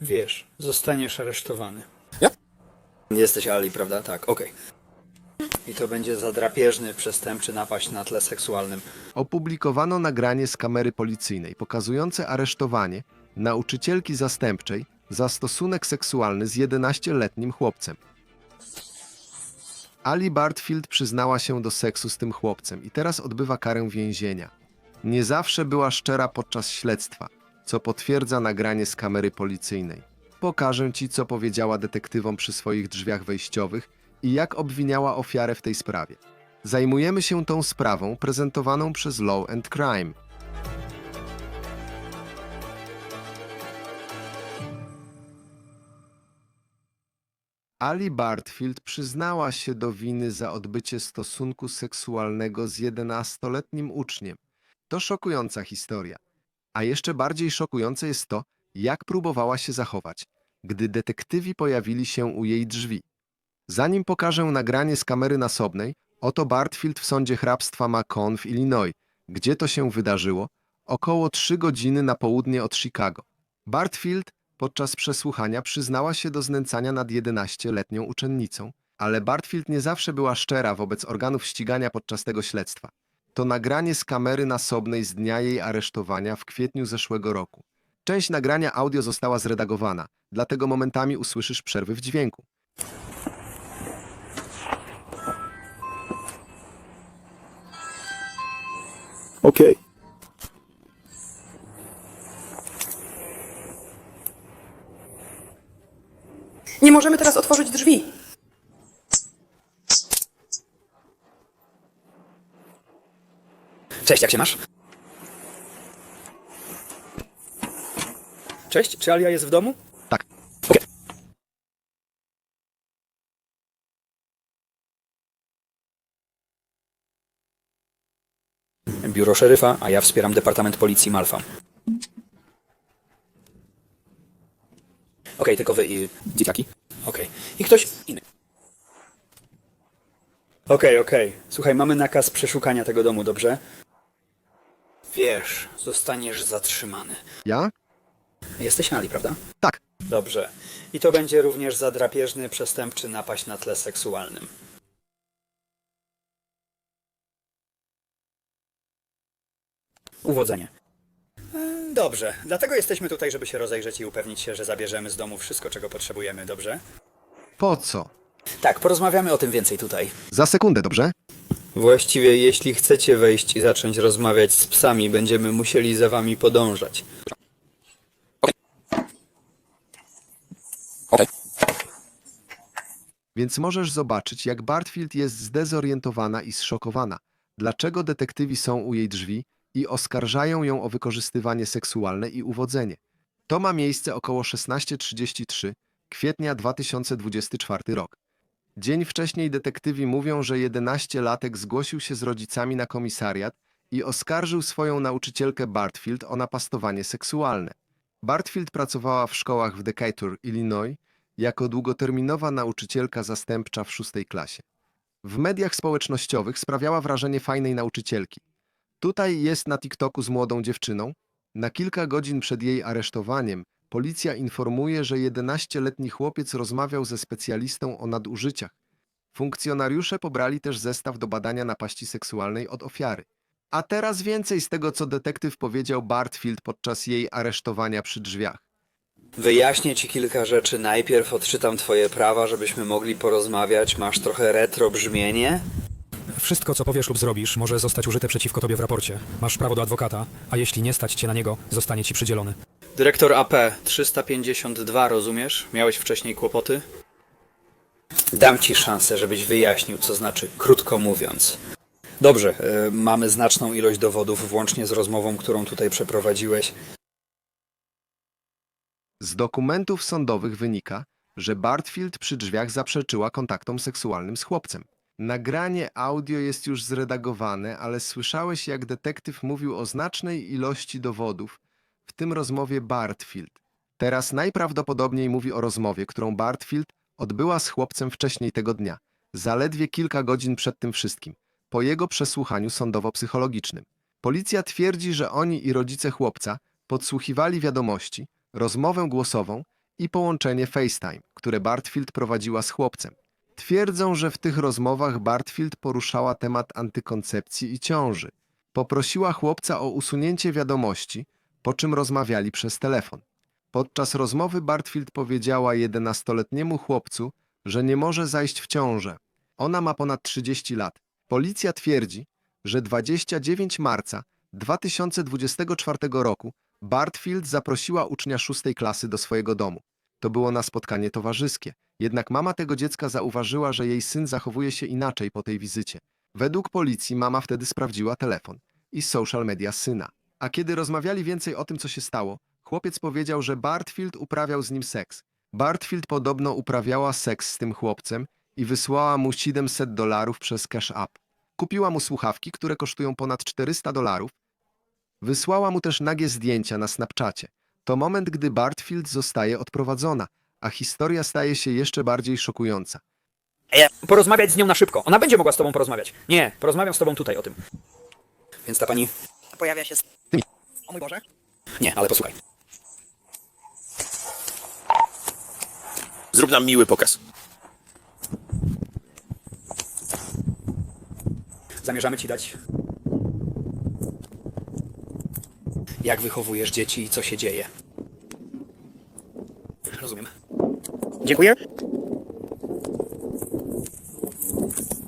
Wiesz, zostaniesz aresztowany. Ja? Jesteś Ali, prawda? Tak, okej. I to będzie za drapieżny, przestępczy napaść na tle seksualnym. Opublikowano nagranie z kamery policyjnej pokazujące aresztowanie nauczycielki zastępczej za stosunek seksualny z 11-letnim chłopcem. Ali Bartfield przyznała się do seksu z tym chłopcem i teraz odbywa karę więzienia. Nie zawsze była szczera podczas śledztwa, co potwierdza nagranie z kamery policyjnej. Pokażę ci, co powiedziała detektywom przy swoich drzwiach wejściowych i jak obwiniała ofiarę w tej sprawie. Zajmujemy się tą sprawą prezentowaną przez Law and Crime. Ali Bartfield przyznała się do winy za odbycie stosunku seksualnego z 11-letnim uczniem. To szokująca historia. A jeszcze bardziej szokujące jest to, jak próbowała się zachować, gdy detektywi pojawili się u jej drzwi. Zanim pokażę nagranie z kamery nasobnej, oto Bartfield w sądzie hrabstwa Macon w Illinois, gdzie to się wydarzyło, około trzy godziny na południe od Chicago. Bartfield podczas przesłuchania przyznała się do znęcania nad 11-letnią uczennicą, ale Bartfield nie zawsze była szczera wobec organów ścigania podczas tego śledztwa. To nagranie z kamery nasobnej z dnia jej aresztowania w kwietniu zeszłego roku. Część nagrania audio została zredagowana, dlatego momentami usłyszysz przerwy w dźwięku. Okej. Nie możemy teraz otworzyć drzwi. Cześć, jak się masz? Cześć, czy Alia jest w domu? Tak. Okej. Biuro szeryfa, a ja wspieram Departament Policji Malfa. Okej, tylko wy i dzieciaki. Okej. I ktoś inny. Okej, okej. Słuchaj, mamy nakaz przeszukania tego domu, dobrze? Wiesz, zostaniesz zatrzymany. Ja? Jesteś Ali, prawda? Tak. Dobrze. I to będzie również za drapieżny, przestępczy napaść na tle seksualnym. Uwodzenie. E, Dobrze, dlatego jesteśmy tutaj, żeby się rozejrzeć i upewnić się, że zabierzemy z domu wszystko, czego potrzebujemy, dobrze? Po co? Tak, porozmawiamy o tym więcej tutaj. Za sekundę, dobrze? Właściwie, jeśli chcecie wejść i zacząć rozmawiać z psami, będziemy musieli za wami podążać. Więc możesz zobaczyć, jak Bartfield jest zdezorientowana i zszokowana. Dlaczego detektywi są u jej drzwi i oskarżają ją o wykorzystywanie seksualne i uwodzenie. To ma miejsce około 16.33 kwietnia 2024 rok. Dzień wcześniej detektywi mówią, że 11-latek zgłosił się z rodzicami na komisariat i oskarżył swoją nauczycielkę Bartfield o napastowanie seksualne. Bartfield pracowała w szkołach w Decatur, Illinois, jako długoterminowa nauczycielka zastępcza w szóstej klasie. W mediach społecznościowych sprawiała wrażenie fajnej nauczycielki. Tutaj jest na TikToku z młodą dziewczyną. Na kilka godzin przed jej aresztowaniem policja informuje, że 11-letni chłopiec rozmawiał ze specjalistą o nadużyciach. Funkcjonariusze pobrali też zestaw do badania napaści seksualnej od ofiary. A teraz więcej z tego, co detektyw powiedział Bartfield podczas jej aresztowania przy drzwiach. Wyjaśnię ci kilka rzeczy. Najpierw odczytam twoje prawa, żebyśmy mogli porozmawiać. Masz trochę retro brzmienie. Wszystko, co powiesz lub zrobisz, może zostać użyte przeciwko tobie w raporcie. Masz prawo do adwokata, a jeśli nie stać cię na niego, zostanie ci przydzielony. Dyrektor AP 352, rozumiesz? Miałeś wcześniej kłopoty? Dam ci szansę, żebyś wyjaśnił, co znaczy krótko mówiąc. Dobrze, e, mamy znaczną ilość dowodów, włącznie z rozmową, którą tutaj przeprowadziłeś. Z dokumentów sądowych wynika, że Bartfield przy drzwiach zaprzeczyła kontaktom seksualnym z chłopcem. Nagranie audio jest już zredagowane, ale słyszałeś, jak detektyw mówił o znacznej ilości dowodów, w tym rozmowie Bartfield. Teraz najprawdopodobniej mówi o rozmowie, którą Bartfield odbyła z chłopcem wcześniej tego dnia, zaledwie kilka godzin przed tym wszystkim, po jego przesłuchaniu sądowo-psychologicznym. Policja twierdzi, że oni i rodzice chłopca podsłuchiwali wiadomości, rozmowę głosową i połączenie FaceTime, które Bartfield prowadziła z chłopcem. Twierdzą, że w tych rozmowach Bartfield poruszała temat antykoncepcji i ciąży. Poprosiła chłopca o usunięcie wiadomości, po czym rozmawiali przez telefon. Podczas rozmowy Bartfield powiedziała 11-letniemu chłopcu, że nie może zajść w ciążę. Ona ma ponad 30 lat. Policja twierdzi, że 29 marca 2024 roku Bartfield zaprosiła ucznia szóstej klasy do swojego domu. To było na spotkanie towarzyskie. Jednak mama tego dziecka zauważyła, że jej syn zachowuje się inaczej po tej wizycie. Według policji mama wtedy sprawdziła telefon i social media syna. A kiedy rozmawiali więcej o tym, co się stało, chłopiec powiedział, że Bartfield uprawiał z nim seks. Bartfield podobno uprawiała seks z tym chłopcem i wysłała mu 700 dolarów przez Cash App. Kupiła mu słuchawki, które kosztują ponad 400 dolarów. Wysłała mu też nagie zdjęcia na Snapchacie. To moment, gdy Bartfield zostaje odprowadzona, a historia staje się jeszcze bardziej szokująca. Porozmawiać z nią na szybko. Ona będzie mogła z tobą porozmawiać. Nie, porozmawiam z tobą tutaj o tym. Więc ta pani... Pojawia się... z- Ty. O mój Boże. Nie, ale posłuchaj. Zrób nam miły pokaz. Zamierzamy ci dać. Jak wychowujesz dzieci i co się dzieje. Rozumiem. Dziękuję.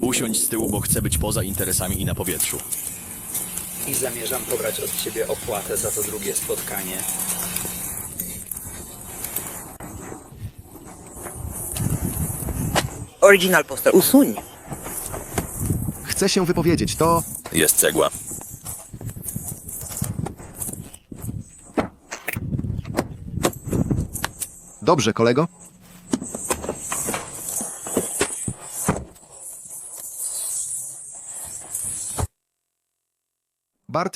Usiądź z tyłu, bo chcę być poza interesami i na powietrzu. I zamierzam pobrać od ciebie opłatę za to drugie spotkanie. Original poster. Usuń. Chcę się wypowiedzieć, to... Jest cegła. Dobrze, kolego?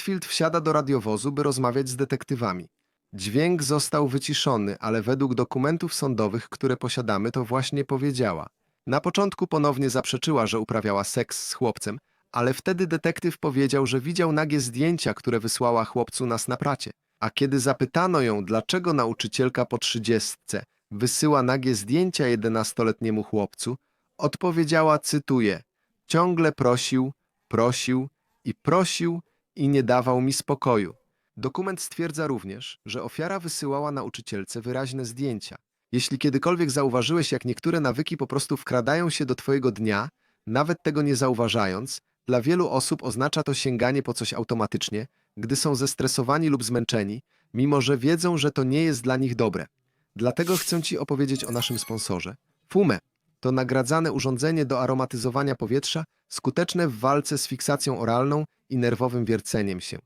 Bartfield wsiada do radiowozu, by rozmawiać z detektywami. Dźwięk został wyciszony, ale według dokumentów sądowych, które posiadamy, to właśnie powiedziała. Na początku ponownie zaprzeczyła, że uprawiała seks z chłopcem, ale wtedy detektyw powiedział, że widział nagie zdjęcia, które wysłała chłopcu na Snapracie. A kiedy zapytano ją, dlaczego nauczycielka po trzydziestce wysyła nagie zdjęcia jedenastoletniemu chłopcu, odpowiedziała, cytuję, ciągle prosił, prosił i prosił i nie dawał mi spokoju. Dokument stwierdza również, że ofiara wysyłała nauczycielce wyraźne zdjęcia. Jeśli kiedykolwiek zauważyłeś, jak niektóre nawyki po prostu wkradają się do twojego dnia, nawet tego nie zauważając, dla wielu osób oznacza to sięganie po coś automatycznie, gdy są zestresowani lub zmęczeni, mimo że wiedzą, że to nie jest dla nich dobre. Dlatego chcę Ci opowiedzieć o naszym sponsorze. Fume to nagradzane urządzenie do aromatyzowania powietrza, skuteczne w walce z fiksacją oralną i nerwowym wierceniem się.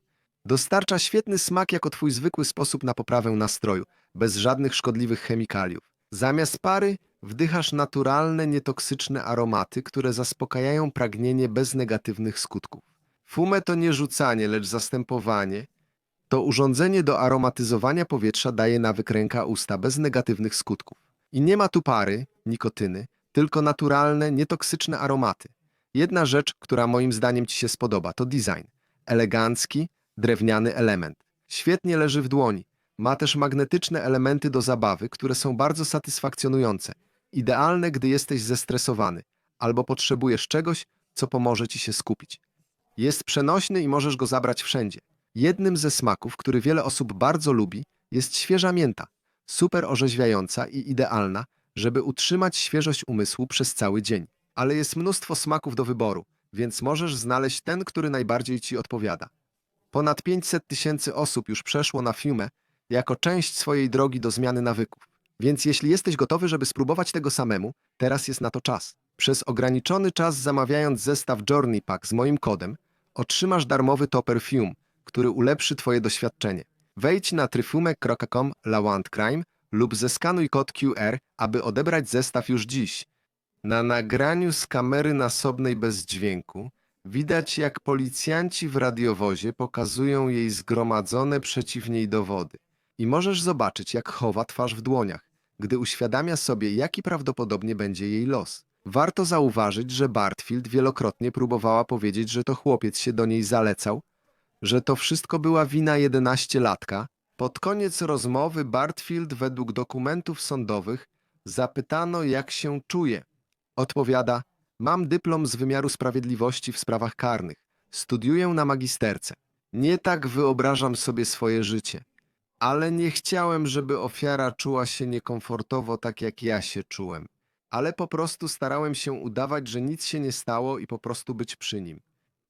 Dostarcza świetny smak jako Twój zwykły sposób na poprawę nastroju, bez żadnych szkodliwych chemikaliów. Zamiast pary wdychasz naturalne, nietoksyczne aromaty, które zaspokajają pragnienie bez negatywnych skutków. Fume to nie rzucanie, lecz zastępowanie. To urządzenie do aromatyzowania powietrza daje nawyk ręka usta bez negatywnych skutków. I nie ma tu pary, nikotyny, tylko naturalne, nietoksyczne aromaty. Jedna rzecz, która moim zdaniem Ci się spodoba, to design. Elegancki, drewniany element. Świetnie leży w dłoni. Ma też magnetyczne elementy do zabawy, które są bardzo satysfakcjonujące. Idealne, gdy jesteś zestresowany albo potrzebujesz czegoś, co pomoże Ci się skupić. Jest przenośny i możesz go zabrać wszędzie. Jednym ze smaków, który wiele osób bardzo lubi, jest świeża mięta. Super orzeźwiająca i idealna, żeby utrzymać świeżość umysłu przez cały dzień. Ale jest mnóstwo smaków do wyboru, więc możesz znaleźć ten, który najbardziej Ci odpowiada. Ponad 500 tysięcy osób już przeszło na Fume jako część swojej drogi do zmiany nawyków. Więc jeśli jesteś gotowy, żeby spróbować tego samemu, teraz jest na to czas. Przez ograniczony czas zamawiając zestaw Journey Pack z moim kodem, otrzymasz darmowy topper Fume, który ulepszy Twoje doświadczenie. Wejdź na tryfumek.com Crime lub zeskanuj kod QR, aby odebrać zestaw już dziś. Na nagraniu z kamery nasobnej bez dźwięku widać, jak policjanci w radiowozie pokazują jej zgromadzone przeciw niej dowody. I możesz zobaczyć, jak chowa twarz w dłoniach, gdy uświadamia sobie, jaki prawdopodobnie będzie jej los. Warto zauważyć, że Bartfield wielokrotnie próbowała powiedzieć, że to chłopiec się do niej zalecał, że to wszystko była wina jedenastolatka, Pod koniec rozmowy Bartfield według dokumentów sądowych zapytano, jak się czuje. Odpowiada: Mam dyplom z wymiaru sprawiedliwości w sprawach karnych. Studiuję na magisterce. Nie tak wyobrażam sobie swoje życie. Ale nie chciałem, żeby ofiara czuła się niekomfortowo tak jak ja się czułem. Ale po prostu starałem się udawać, że nic się nie stało i po prostu być przy nim.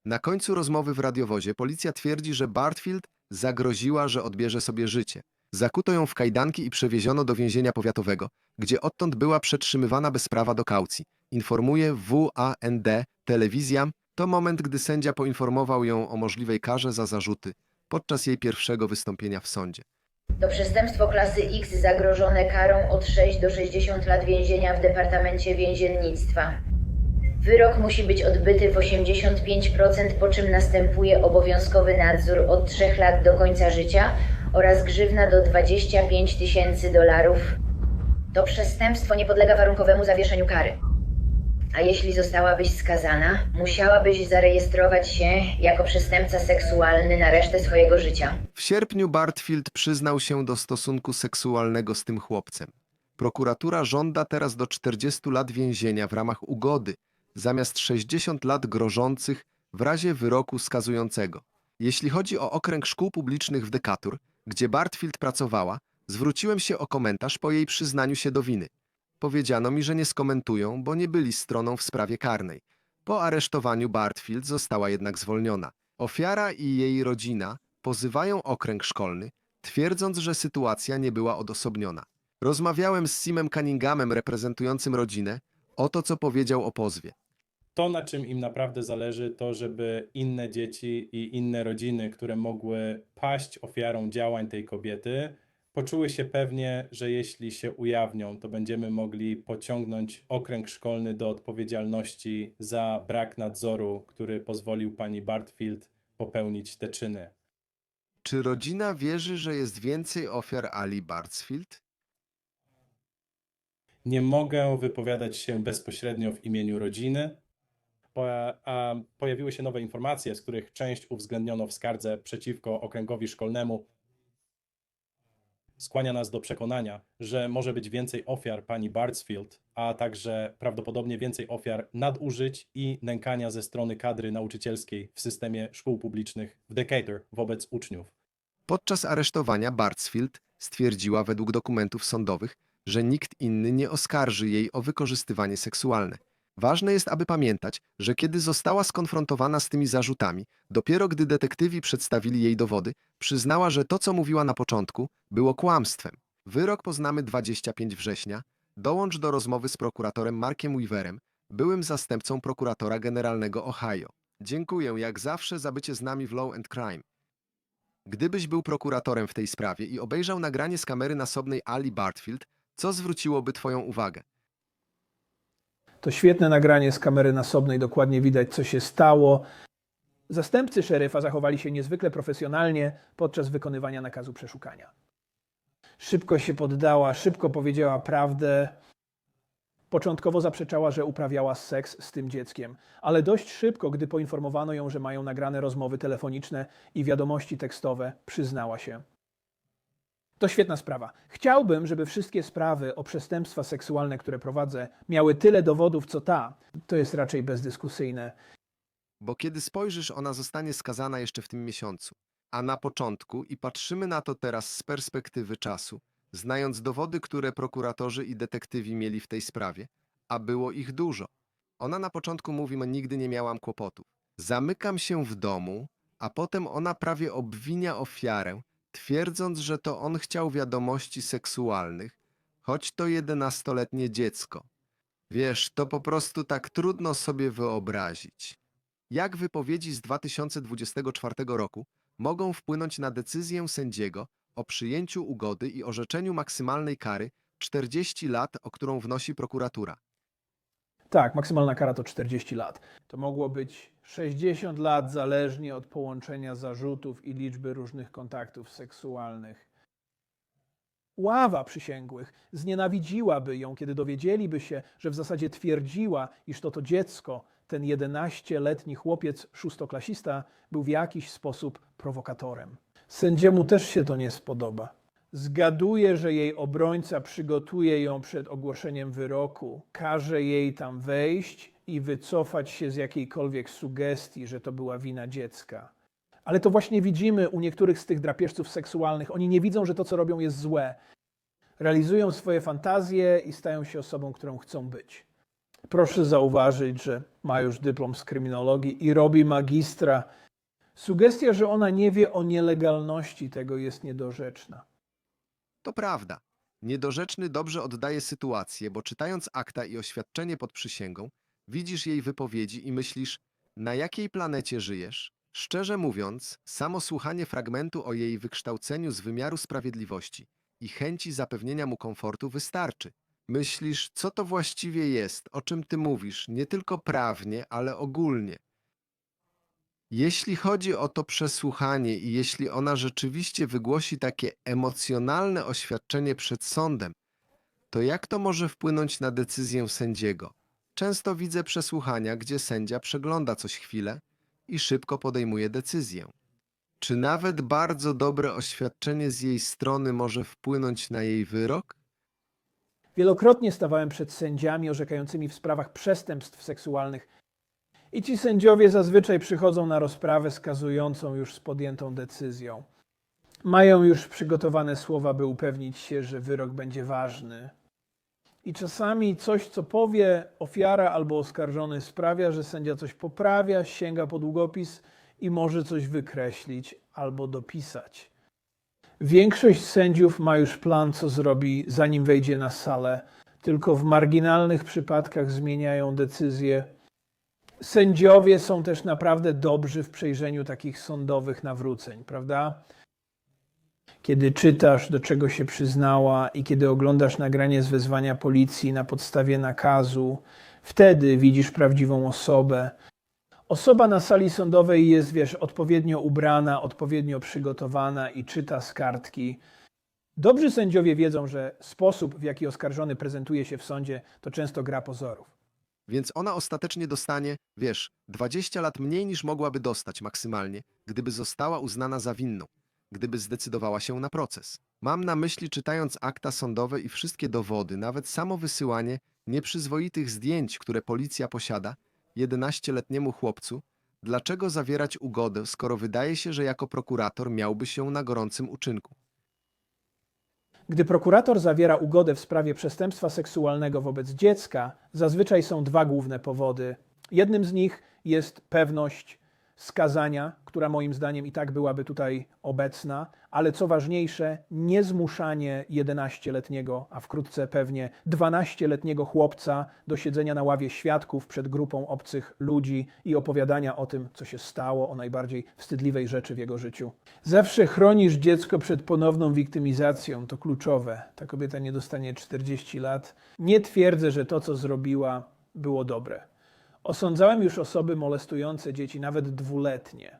Na końcu rozmowy w radiowozie policja twierdzi, że Bartfield zagroziła, że odbierze sobie życie. Zakuto ją w kajdanki i przewieziono do więzienia powiatowego, gdzie odtąd była przetrzymywana bez prawa do kaucji. Informuje WAND Telewizja. To moment, gdy sędzia poinformował ją o możliwej karze za zarzuty podczas jej pierwszego wystąpienia w sądzie. To przestępstwo klasy X zagrożone karą od 6 do 60 lat więzienia w Departamencie Więziennictwa. Wyrok musi być odbyty w 85%, po czym następuje obowiązkowy nadzór od 3 lat do końca życia oraz grzywna do 25 tysięcy dolarów. To przestępstwo nie podlega warunkowemu zawieszeniu kary. A jeśli zostałabyś skazana, musiałabyś zarejestrować się jako przestępca seksualny na resztę swojego życia. W sierpniu Bartfield przyznał się do stosunku seksualnego z tym chłopcem. Prokuratura żąda teraz do 40 lat więzienia w ramach ugody, zamiast 60 lat grożących w razie wyroku skazującego. Jeśli chodzi o okręg szkół publicznych w Decatur, gdzie Bartfield pracowała, zwróciłem się o komentarz po jej przyznaniu się do winy. Powiedziano mi, że nie skomentują, bo nie byli stroną w sprawie karnej. Po aresztowaniu Bartfield została jednak zwolniona. Ofiara i jej rodzina pozywają okręg szkolny, twierdząc, że sytuacja nie była odosobniona. Rozmawiałem z Simem Cunninghamem reprezentującym rodzinę o to, co powiedział o pozwie. To, na czym im naprawdę zależy, to żeby inne dzieci i inne rodziny, które mogły paść ofiarą działań tej kobiety, poczuły się pewnie, że jeśli się ujawnią, to będziemy mogli pociągnąć okręg szkolny do odpowiedzialności za brak nadzoru, który pozwolił pani Bartfield popełnić te czyny. Czy rodzina wierzy, że jest więcej ofiar Ali Bartsfield? Nie mogę wypowiadać się bezpośrednio w imieniu rodziny. Pojawiły się nowe informacje, z których część uwzględniono w skardze przeciwko okręgowi szkolnemu. Skłania nas do przekonania, że może być więcej ofiar pani Bartsfield, a także prawdopodobnie więcej ofiar nadużyć i nękania ze strony kadry nauczycielskiej w systemie szkół publicznych w Decatur wobec uczniów. Podczas aresztowania Bartsfield stwierdziła według dokumentów sądowych, że nikt inny nie oskarży jej o wykorzystywanie seksualne. Ważne jest, aby pamiętać, że kiedy została skonfrontowana z tymi zarzutami, dopiero gdy detektywi przedstawili jej dowody, przyznała, że to, co mówiła na początku, było kłamstwem. Wyrok poznamy 25 września. Dołącz do rozmowy z prokuratorem Markiem Weaverem, byłym zastępcą prokuratora generalnego Ohio. Dziękuję jak zawsze za bycie z nami w Law and Crime. Gdybyś był prokuratorem w tej sprawie i obejrzał nagranie z kamery nasobnej Ali Bartfield, co zwróciłoby Twoją uwagę? To świetne nagranie z kamery nasobnej, dokładnie widać, co się stało. Zastępcy szeryfa zachowali się niezwykle profesjonalnie podczas wykonywania nakazu przeszukania. Szybko się poddała, szybko powiedziała prawdę. Początkowo zaprzeczała, że uprawiała seks z tym dzieckiem, ale dość szybko, gdy poinformowano ją, że mają nagrane rozmowy telefoniczne i wiadomości tekstowe, przyznała się. To świetna sprawa. Chciałbym, żeby wszystkie sprawy o przestępstwa seksualne, które prowadzę, miały tyle dowodów, co ta. To jest raczej bezdyskusyjne. Bo kiedy spojrzysz, ona zostanie skazana jeszcze w tym miesiącu. A na początku, i patrzymy na to teraz z perspektywy czasu, znając dowody, które prokuratorzy i detektywi mieli w tej sprawie, a było ich dużo. Ona na początku mówi, nigdy nie miałam kłopotów. Zamykam się w domu, a potem ona prawie obwinia ofiarę, twierdząc, że to on chciał wiadomości seksualnych, choć to jedenastoletnie dziecko. Wiesz, to po prostu tak trudno sobie wyobrazić. Jak wypowiedzi z 2024 roku mogą wpłynąć na decyzję sędziego o przyjęciu ugody i orzeczeniu maksymalnej kary 40 lat, o którą wnosi prokuratura? Tak, maksymalna kara to 40 lat. To mogło być 60 lat, zależnie od połączenia zarzutów i liczby różnych kontaktów seksualnych. Ława przysięgłych znienawidziłaby ją, kiedy dowiedzieliby się, że w zasadzie twierdziła, iż to to dziecko, ten 11-letni chłopiec szóstoklasista, był w jakiś sposób prowokatorem. Sędziemu też się to nie spodoba. Zgaduje, że jej obrońca przygotuje ją przed ogłoszeniem wyroku, każe jej tam wejść i wycofać się z jakiejkolwiek sugestii, że to była wina dziecka. Ale to właśnie widzimy u niektórych z tych drapieżców seksualnych. Oni nie widzą, że to, co robią, jest złe. Realizują swoje fantazje i stają się osobą, którą chcą być. Proszę zauważyć, że ma już dyplom z kryminologii i robi magistra. Sugestia, że ona nie wie o nielegalności tego jest niedorzeczna. To prawda. Niedorzeczny dobrze oddaje sytuację, bo czytając akta i oświadczenie pod przysięgą, widzisz jej wypowiedzi i myślisz, na jakiej planecie żyjesz? Szczerze mówiąc, samo słuchanie fragmentu o jej wykształceniu z wymiaru sprawiedliwości i chęci zapewnienia mu komfortu wystarczy. Myślisz, co to właściwie jest, o czym ty mówisz, nie tylko prawnie, ale ogólnie. Jeśli chodzi o to przesłuchanie i jeśli ona rzeczywiście wygłosi takie emocjonalne oświadczenie przed sądem, to jak to może wpłynąć na decyzję sędziego? Często widzę przesłuchania, gdzie sędzia przegląda coś chwilę i szybko podejmuje decyzję. Czy nawet bardzo dobre oświadczenie z jej strony może wpłynąć na jej wyrok? Wielokrotnie stawałem przed sędziami orzekającymi w sprawach przestępstw seksualnych i ci sędziowie zazwyczaj przychodzą na rozprawę skazującą już z podjętą decyzją. Mają już przygotowane słowa, by upewnić się, że wyrok będzie ważny. I czasami coś, co powie ofiara albo oskarżony, sprawia, że sędzia coś poprawia, sięga po długopis i może coś wykreślić albo dopisać. Większość sędziów ma już plan, co zrobi, zanim wejdzie na salę, tylko w marginalnych przypadkach zmieniają decyzję. Sędziowie są też naprawdę dobrzy w przejrzeniu takich sądowych nawróceń, prawda? Kiedy czytasz, do czego się przyznała, i kiedy oglądasz nagranie z wezwania policji na podstawie nakazu, wtedy widzisz prawdziwą osobę. Osoba na sali sądowej jest, wiesz, odpowiednio ubrana, odpowiednio przygotowana i czyta z kartki. Dobrzy sędziowie wiedzą, że sposób, w jaki oskarżony prezentuje się w sądzie, to często gra pozorów. Więc ona ostatecznie dostanie, wiesz, 20 lat mniej niż mogłaby dostać maksymalnie, gdyby została uznana za winną, gdyby zdecydowała się na proces. Mam na myśli, czytając akta sądowe i wszystkie dowody, nawet samo wysyłanie nieprzyzwoitych zdjęć, które policja posiada, 11-letniemu chłopcu, dlaczego zawierać ugodę, skoro wydaje się, że jako prokurator miałby się na gorącym uczynku. Gdy prokurator zawiera ugodę w sprawie przestępstwa seksualnego wobec dziecka, zazwyczaj są dwa główne powody. Jednym z nich jest pewność skazania, która moim zdaniem i tak byłaby tutaj obecna, ale co ważniejsze, niezmuszanie 11-letniego, a wkrótce pewnie 12-letniego chłopca do siedzenia na ławie świadków przed grupą obcych ludzi i opowiadania o tym, co się stało, o najbardziej wstydliwej rzeczy w jego życiu. Zawsze chronisz dziecko przed ponowną wiktymizacją, to kluczowe. Ta kobieta nie dostanie 40 lat. Nie twierdzę, że to, co zrobiła, było dobre. Osądzałem już osoby molestujące dzieci, nawet dwuletnie.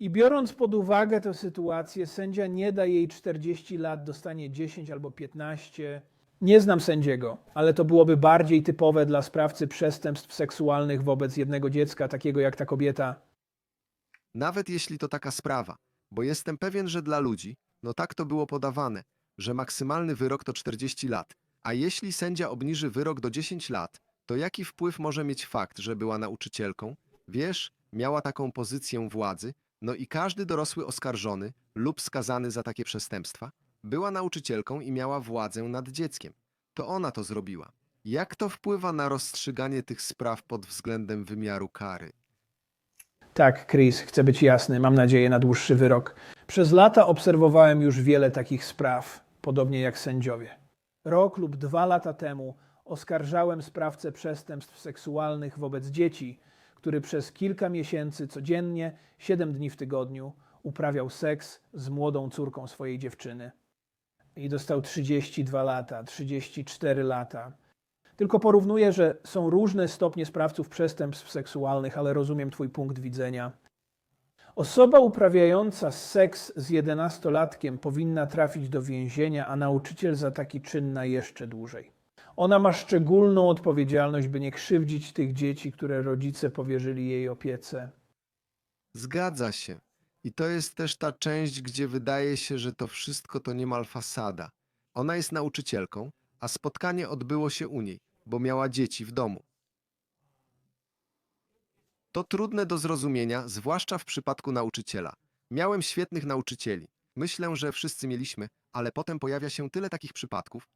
I biorąc pod uwagę tę sytuację, sędzia nie da jej 40 lat, dostanie 10 albo 15. Nie znam sędziego, ale to byłoby bardziej typowe dla sprawcy przestępstw seksualnych wobec jednego dziecka, takiego jak ta kobieta. Nawet jeśli to taka sprawa, bo jestem pewien, że dla ludzi, no tak to było podawane, że maksymalny wyrok to 40 lat. A jeśli sędzia obniży wyrok do 10 lat, to jaki wpływ może mieć fakt, że była nauczycielką? Wiesz, miała taką pozycję władzy, no i każdy dorosły oskarżony lub skazany za takie przestępstwa była nauczycielką i miała władzę nad dzieckiem. To ona to zrobiła. Jak to wpływa na rozstrzyganie tych spraw pod względem wymiaru kary? Tak, Chris, chcę być jasny, mam nadzieję na dłuższy wyrok. Przez lata obserwowałem już wiele takich spraw, podobnie jak sędziowie. Rok lub dwa lata temu oskarżałem sprawcę przestępstw seksualnych wobec dzieci, który przez kilka miesięcy codziennie, siedem dni w tygodniu, uprawiał seks z młodą córką swojej dziewczyny. I dostał 32 lata, 34 lata. Tylko porównuję, że są różne stopnie sprawców przestępstw seksualnych, ale rozumiem Twój punkt widzenia. Osoba uprawiająca seks z jedenastolatkiem powinna trafić do więzienia, a nauczyciel za taki czyn na jeszcze dłużej. Ona ma szczególną odpowiedzialność, by nie krzywdzić tych dzieci, które rodzice powierzyli jej opiece. Zgadza się. I to jest też ta część, gdzie wydaje się, że to wszystko to niemal fasada. Ona jest nauczycielką, a spotkanie odbyło się u niej, bo miała dzieci w domu. To trudne do zrozumienia, zwłaszcza w przypadku nauczyciela. Miałem świetnych nauczycieli. Myślę, że wszyscy mieliśmy, ale potem pojawia się tyle takich przypadków.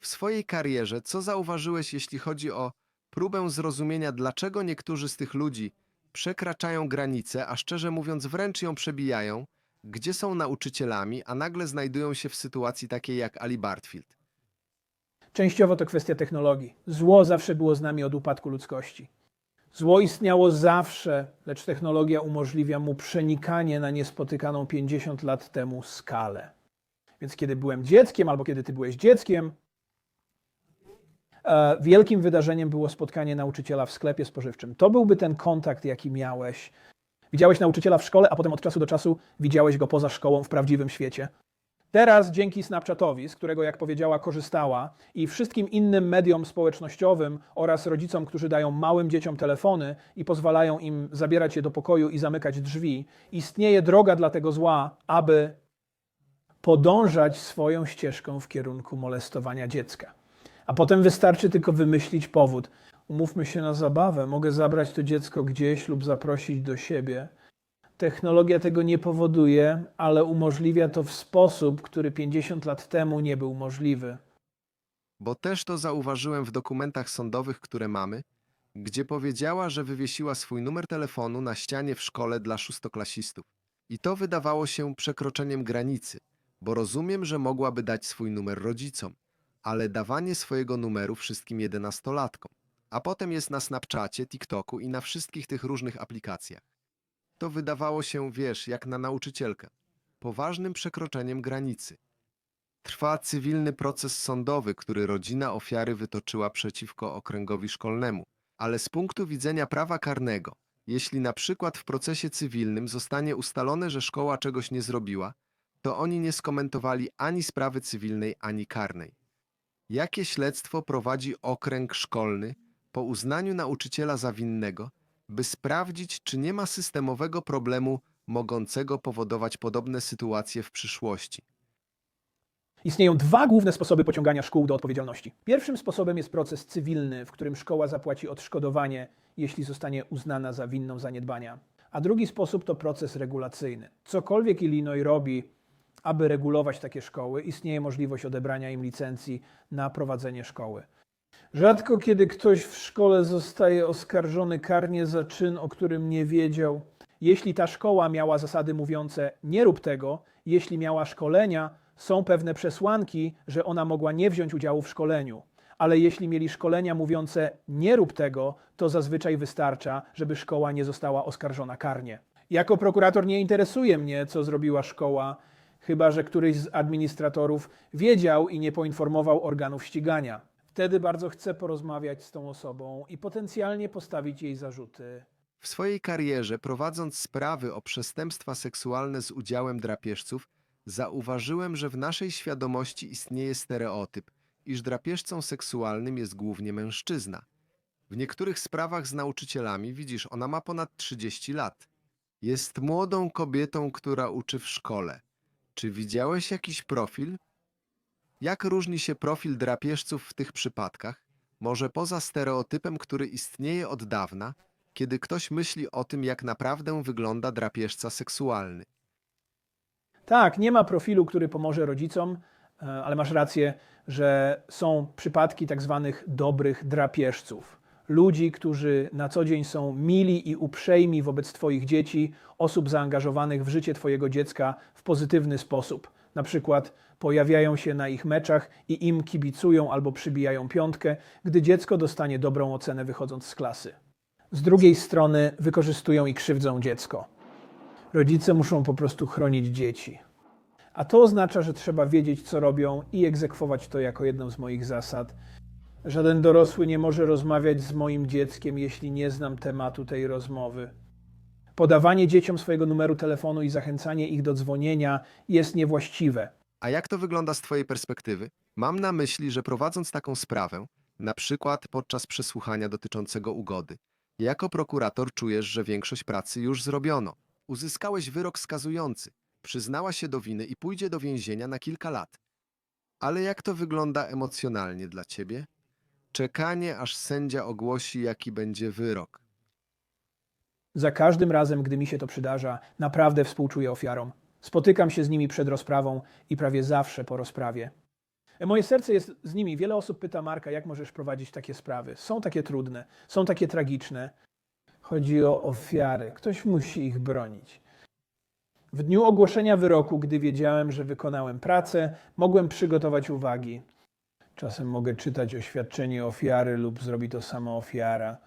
W swojej karierze, co zauważyłeś, jeśli chodzi o próbę zrozumienia, dlaczego niektórzy z tych ludzi przekraczają granicę, a szczerze mówiąc wręcz ją przebijają, gdzie są nauczycielami, a nagle znajdują się w sytuacji takiej jak Ali Bartfield? Częściowo to kwestia technologii. Zło zawsze było z nami od upadku ludzkości. Zło istniało zawsze, lecz technologia umożliwia mu przenikanie na niespotykaną 50 lat temu skalę. Więc kiedy byłem dzieckiem, albo kiedy ty byłeś dzieckiem, wielkim wydarzeniem było spotkanie nauczyciela w sklepie spożywczym. To byłby ten kontakt, jaki miałeś. Widziałeś nauczyciela w szkole, a potem od czasu do czasu widziałeś go poza szkołą w prawdziwym świecie. Teraz dzięki Snapchatowi, z którego, jak powiedziała, korzystała, i wszystkim innym mediom społecznościowym oraz rodzicom, którzy dają małym dzieciom telefony i pozwalają im zabierać je do pokoju i zamykać drzwi, istnieje droga dla tego zła, aby podążać swoją ścieżką w kierunku molestowania dziecka. A potem wystarczy tylko wymyślić powód. Umówmy się na zabawę, mogę zabrać to dziecko gdzieś lub zaprosić do siebie. Technologia tego nie powoduje, ale umożliwia to w sposób, który 50 lat temu nie był możliwy. Bo też to zauważyłem w dokumentach sądowych, które mamy, gdzie powiedziała, że wywiesiła swój numer telefonu na ścianie w szkole dla szóstoklasistów. I to wydawało się przekroczeniem granicy, bo rozumiem, że mogłaby dać swój numer rodzicom, ale dawanie swojego numeru wszystkim jedenastolatkom, a potem jest na Snapchacie, TikToku i na wszystkich tych różnych aplikacjach. To wydawało się, wiesz, jak na nauczycielkę, poważnym przekroczeniem granicy. Trwa cywilny proces sądowy, który rodzina ofiary wytoczyła przeciwko okręgowi szkolnemu, ale z punktu widzenia prawa karnego, jeśli na przykład w procesie cywilnym zostanie ustalone, że szkoła czegoś nie zrobiła, to oni nie skomentowali ani sprawy cywilnej, ani karnej. Jakie śledztwo prowadzi okręg szkolny po uznaniu nauczyciela za winnego, by sprawdzić, czy nie ma systemowego problemu mogącego powodować podobne sytuacje w przyszłości? Istnieją dwa główne sposoby pociągania szkół do odpowiedzialności. Pierwszym sposobem jest proces cywilny, w którym szkoła zapłaci odszkodowanie, jeśli zostanie uznana za winną zaniedbania. A drugi sposób to proces regulacyjny. Cokolwiek Illinois robi, aby regulować takie szkoły, istnieje możliwość odebrania im licencji na prowadzenie szkoły. Rzadko kiedy ktoś w szkole zostaje oskarżony karnie za czyn, o którym nie wiedział. Jeśli ta szkoła miała zasady mówiące nie rób tego, jeśli miała szkolenia, są pewne przesłanki, że ona mogła nie wziąć udziału w szkoleniu. Ale jeśli mieli szkolenia mówiące nie rób tego, to zazwyczaj wystarcza, żeby szkoła nie została oskarżona karnie. Jako prokurator nie interesuje mnie, co zrobiła szkoła, chyba że któryś z administratorów wiedział i nie poinformował organów ścigania. Wtedy bardzo chcę porozmawiać z tą osobą i potencjalnie postawić jej zarzuty. W swojej karierze, prowadząc sprawy o przestępstwa seksualne z udziałem drapieżców, zauważyłem, że w naszej świadomości istnieje stereotyp, iż drapieżcą seksualnym jest głównie mężczyzna. W niektórych sprawach z nauczycielami widzisz, ona ma ponad 30 lat. Jest młodą kobietą, która uczy w szkole. Czy widziałeś jakiś profil? Jak różni się profil drapieżców w tych przypadkach? Może poza stereotypem, który istnieje od dawna, kiedy ktoś myśli o tym, jak naprawdę wygląda drapieżca seksualny. Tak, nie ma profilu, który pomoże rodzicom, e, ale masz rację, że są przypadki tak zwanych dobrych drapieżców. Ludzi, którzy na co dzień są mili i uprzejmi wobec Twoich dzieci, osób zaangażowanych w życie Twojego dziecka w pozytywny sposób. Na przykład pojawiają się na ich meczach i im kibicują albo przybijają piątkę, gdy dziecko dostanie dobrą ocenę wychodząc z klasy. Z drugiej strony wykorzystują i krzywdzą dziecko. Rodzice muszą po prostu chronić dzieci. A to oznacza, że trzeba wiedzieć, co robią i egzekwować to jako jedną z moich zasad. Żaden dorosły nie może rozmawiać z moim dzieckiem, jeśli nie znam tematu tej rozmowy. Podawanie dzieciom swojego numeru telefonu i zachęcanie ich do dzwonienia jest niewłaściwe. A jak to wygląda z Twojej perspektywy? Mam na myśli, że prowadząc taką sprawę, na przykład podczas przesłuchania dotyczącego ugody, jako prokurator czujesz, że większość pracy już zrobiono. Uzyskałeś wyrok skazujący, przyznała się do winy i pójdzie do więzienia na kilka lat. Ale jak to wygląda emocjonalnie dla ciebie? Czekanie, aż sędzia ogłosi, jaki będzie wyrok. Za każdym razem, gdy mi się to przydarza, naprawdę współczuję ofiarom. Spotykam się z nimi przed rozprawą i prawie zawsze po rozprawie. Moje serce jest z nimi. Wiele osób pyta Marka, jak możesz prowadzić takie sprawy. Są takie trudne, są takie tragiczne. Chodzi o ofiary. Ktoś musi ich bronić. W dniu ogłoszenia wyroku, gdy wiedziałem, że wykonałem pracę, mogłem przygotować uwagi. Czasem mogę czytać oświadczenie ofiary lub zrobi to sama ofiara.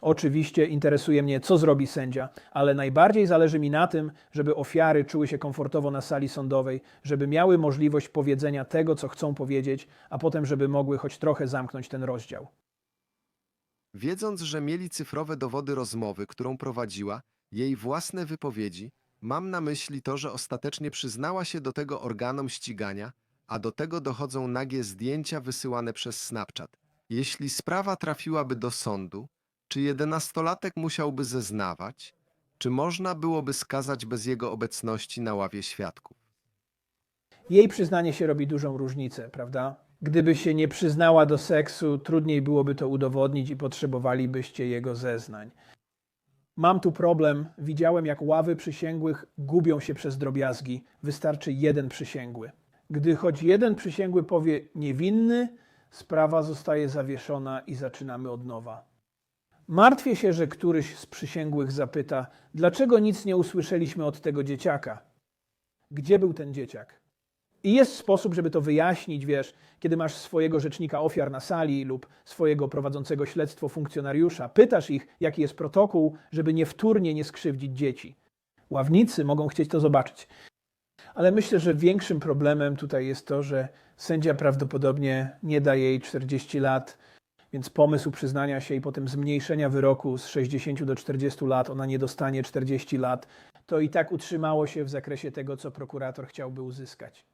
Oczywiście interesuje mnie, co zrobi sędzia, ale najbardziej zależy mi na tym, żeby ofiary czuły się komfortowo na sali sądowej, żeby miały możliwość powiedzenia tego, co chcą powiedzieć, a potem, żeby mogły choć trochę zamknąć ten rozdział. Wiedząc, że mieli cyfrowe dowody rozmowy, którą prowadziła, jej własne wypowiedzi, mam na myśli to, że ostatecznie przyznała się do tego organom ścigania, a do tego dochodzą nagie zdjęcia wysyłane przez Snapchat. Jeśli sprawa trafiłaby do sądu, czy jedenastolatek musiałby zeznawać, czy można byłoby skazać bez jego obecności na ławie świadków? Jej przyznanie się robi dużą różnicę, prawda? Gdyby się nie przyznała do seksu, trudniej byłoby to udowodnić i potrzebowalibyście jego zeznań. Mam tu problem. Widziałem, jak ławy przysięgłych gubią się przez drobiazgi. Wystarczy jeden przysięgły. Gdy choć jeden przysięgły powie niewinny, sprawa zostaje zawieszona i zaczynamy od nowa. Martwię się, że któryś z przysięgłych zapyta, dlaczego nic nie usłyszeliśmy od tego dzieciaka? Gdzie był ten dzieciak? I jest sposób, żeby to wyjaśnić, wiesz, kiedy masz swojego rzecznika ofiar na sali lub swojego prowadzącego śledztwo funkcjonariusza, pytasz ich, jaki jest protokół, żeby niewtórnie nie skrzywdzić dzieci. Ławnicy mogą chcieć to zobaczyć. Ale myślę, że większym problemem tutaj jest to, że sędzia prawdopodobnie nie da jej 40 lat, więc pomysł przyznania się i potem zmniejszenia wyroku z 60 do 40 lat, ona nie dostanie 40 lat, to i tak utrzymało się w zakresie tego, co prokurator chciałby uzyskać.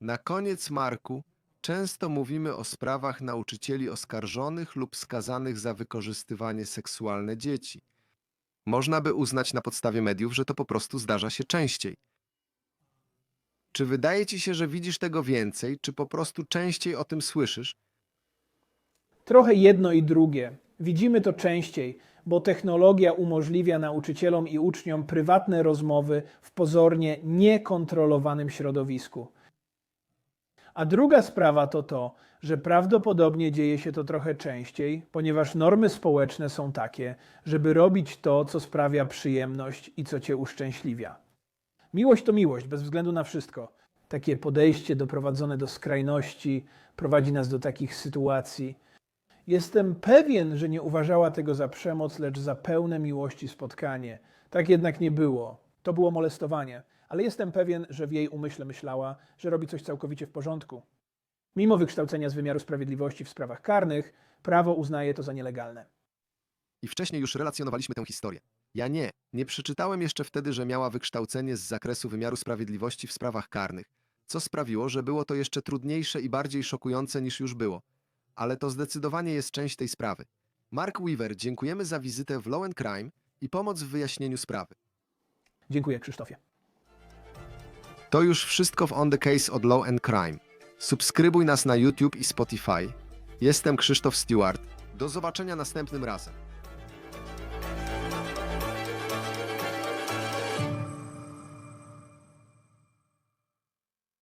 Na koniec, Marku, często mówimy o sprawach nauczycieli oskarżonych lub skazanych za wykorzystywanie seksualne dzieci. Można by uznać na podstawie mediów, że to po prostu zdarza się częściej. Czy wydaje ci się, że widzisz tego więcej, czy po prostu częściej o tym słyszysz? Trochę jedno i drugie. Widzimy to częściej, bo technologia umożliwia nauczycielom i uczniom prywatne rozmowy w pozornie niekontrolowanym środowisku. A druga sprawa to to, że prawdopodobnie dzieje się to trochę częściej, ponieważ normy społeczne są takie, żeby robić to, co sprawia przyjemność i co cię uszczęśliwia. Miłość to miłość, bez względu na wszystko. Takie podejście doprowadzone do skrajności prowadzi nas do takich sytuacji. Jestem pewien, że nie uważała tego za przemoc, lecz za pełne miłości spotkanie. Tak jednak nie było. To było molestowanie, ale jestem pewien, że w jej umyśle myślała, że robi coś całkowicie w porządku. Mimo wykształcenia z wymiaru sprawiedliwości w sprawach karnych, prawo uznaje to za nielegalne. I wcześniej już relacjonowaliśmy tę historię. Ja nie, nie przeczytałem jeszcze wtedy, że miała wykształcenie z zakresu wymiaru sprawiedliwości w sprawach karnych, co sprawiło, że było to jeszcze trudniejsze i bardziej szokujące niż już było. Ale to zdecydowanie jest część tej sprawy. Mark Weaver, dziękujemy za wizytę w Law and Crime i pomoc w wyjaśnieniu sprawy. Dziękuję, Krzysztofie. To już wszystko w On The Case od Law and Crime. Subskrybuj nas na YouTube i Spotify. Jestem Krzysztof Stewart. Do zobaczenia następnym razem.